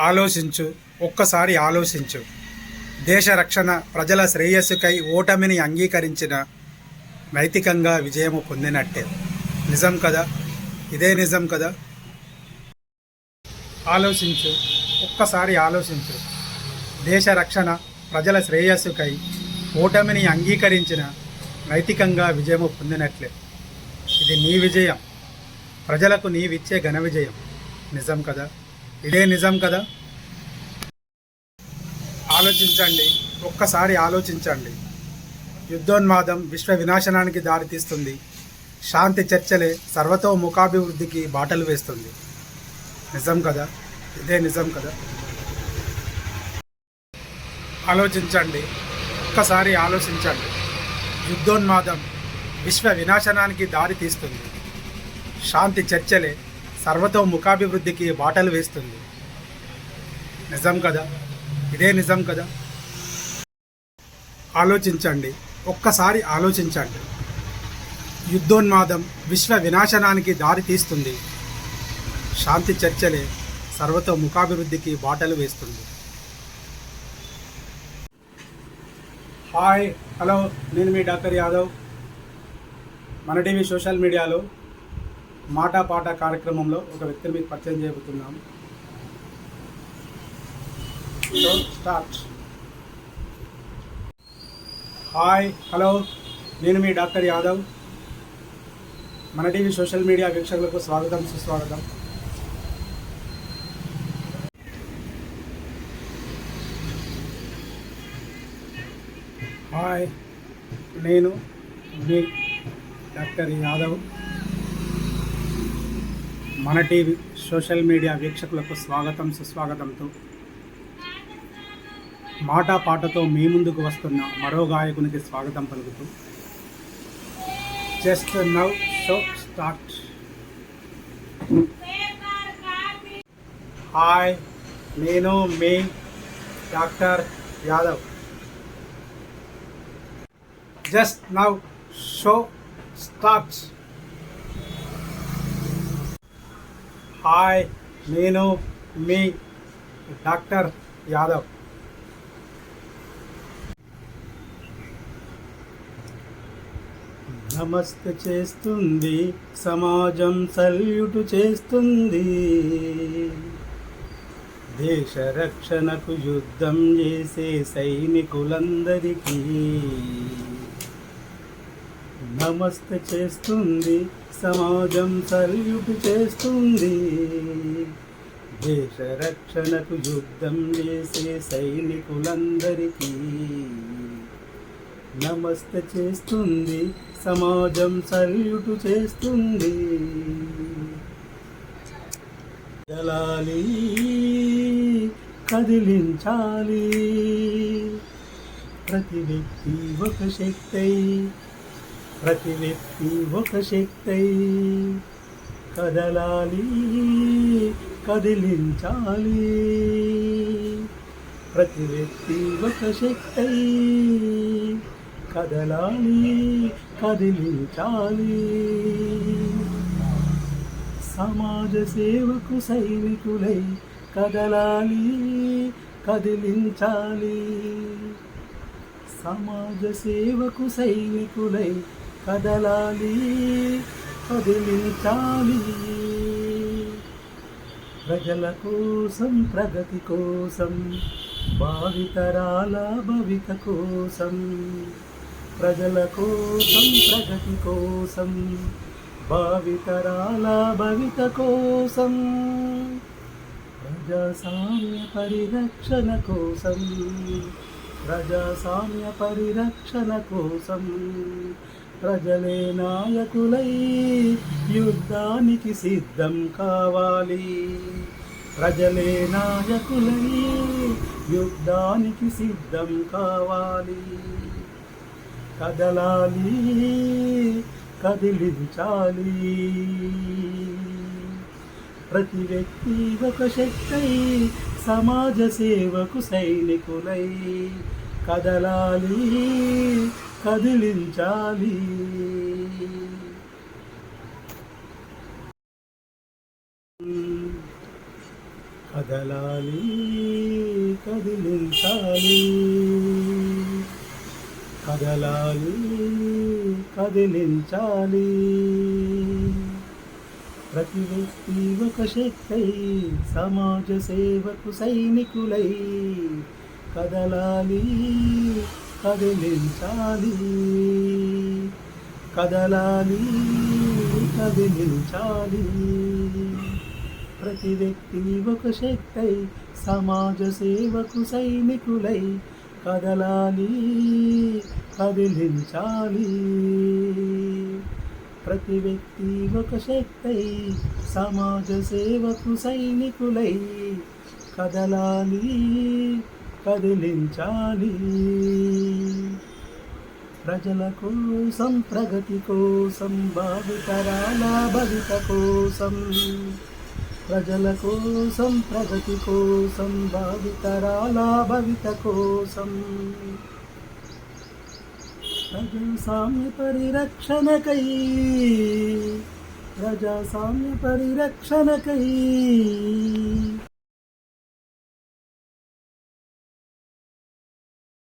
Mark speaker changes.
Speaker 1: ఆలోచించు ఒక్కసారి ఆలోచించు. దేశ రక్షణ ప్రజల శ్రేయస్సుకై ఓటమిని అంగీకరించిన నైతికంగా విజయము పొందినట్టే. నిజం కదా? ఇదే నిజం కదా? ఆలోచించు ఒక్కసారి ఆలోచించు. దేశ రక్షణ ప్రజల శ్రేయస్సుకై ఓటమిని అంగీకరించిన నైతికంగా విజయము పొందినట్లే. ఇది నీ విజయం. ప్రజలకు నీవిచ్చే ఘన విజయం. నిజం కదా? ఇదే నిజం కదా? ఆలోచించండి. ఒక్కసారి ఆలోచించండి. యుద్ధోన్మాదం విశ్వ వినాశనానికి దారితీస్తుంది శాంతి చర్చలే సర్వతోముఖాభివృద్ధికి బాటలు వేస్తుంది. నిజం కదా? ఇదే నిజం కదా? ఆలోచించండి. ఒక్కసారి ఆలోచించండి. యుద్ధోన్మాదం విశ్వ వినాశనానికి దారి తీస్తుంది. శాంతి చర్చలే సర్వతోముఖాభివృద్ధికి బాటలు వేస్తుంది. నిజం కదా? ఇదే నిజం కదా? ఆలోచించండి. ఒక్కసారి ఆలోచించండి. యుద్ధోన్మాదం విశ్వ వినాశనానికి దారి తీస్తుంది. శాంతి చర్చలే సర్వతో ముఖాభివృద్ధికి బాటలు వేస్తుంది. హాయ్ హలో నేను మీ డాక్టర్ యాదవ్. మన టీవీ సోషల్ మీడియాలో మాటా పాట కార్యక్రమంలో ఒక వ్యక్తిని మీకు పరిచయం చేయబోతున్నాం. స్టార్ట్ హాయ్ హలో నేను మీ డాక్టర్ యాదవ్. మన టీవీ సోషల్ మీడియా వీక్షకులకు స్వాగతం సుస్వాగతం. హాయ్ నేను మీ డాక్టర్ యాదవ్. మన టీవీ సోషల్ మీడియా వీక్షకులకు స్వాగతం సుస్వాగతంతో మాట పాటతో మీ ముందుకు వస్తున్న మరో గాయకునికి స్వాగతం పలుకుతూ. Just now show start. Hi నేను మీ doctor Yadav. Just now show starts hi నేను మీ డాక్టర్ యాదవ్. నమస్తే చేస్తుంది సమాజం సల్యూటు చేస్తుంది. దేశ రక్షణకు యుద్ధం చేసే సైనికులందరికీ నమస్తే చేస్తుంది సమాజం సల్యూటు చేస్తుంది. దేశ రక్షణకు యుద్ధం చేసే సైనికులందరికీ నమస్తే చేస్తుంది సమాజం సరియుటు చేస్తుంది. దళాలి కదిలించాలి ప్రతి వ్యక్తి ఒక శక్తి ప్రతి వ్యక్తి ఒక శక్తి. కదలాలి కదిలించాలి. ప్రతి వ్యక్తి ఒక శక్తి. కదలాలి కదిలించాలి. సమాజ సేవకు సైనికులై కదలాలి కదిలించాలి. సమాజ సేవకు సైనికులై కదలాలి కదిలించాలి. ప్రజల కోసం ప్రగతి కోసం భావితరాల భవిత కోసం ప్రజల కోసం ప్రగతి కోసం భావితరాల భవిత కోసం ప్రజాస్వామ్య పరిరక్షణ కోసం ప్రజాస్వామ్య పరిరక్షణ కోసం ప్రజలే నాయకులై యుద్ధానికి సిద్ధం కావాలి. ప్రజలే నాయకులై యుద్ధానికి సిద్ధం కావాలి. కదలాలి కదిలించాలి. ప్రతి వ్యక్తి ఒక శక్తి సమాజ సేవకు సైనికులై కదలాలి కదిలించాలి. కదలాలి కదిలించాలి. కదలాలి కదిలించాలి. ప్రతి వ్యక్తి ఒక శక్తి సమాజ సేవకు సైనికులై కదలాలి కదిలించాలి. కదలాలి కదిలించాలి. ప్రతి వ్యక్తి ఒక శక్తై సమాజ సేవకు సైనికులై కదలాలి కదిలించాలి. ప్రతి వ్యక్తి ఒక శక్తై సమాజ సేవకు సైనికులై కదలాలి కదిలించాలి. ప్రజల కోసం ప్రగతి కోసం భావితరాల భవిత కోసం ప్రజల కోసం ప్రగతి కోసం భావితరాల భవిత కోసం. ప్రజాస్వామ్య పరిరక్షణకై ప్రజాస్వామ్య పరిరక్షణకై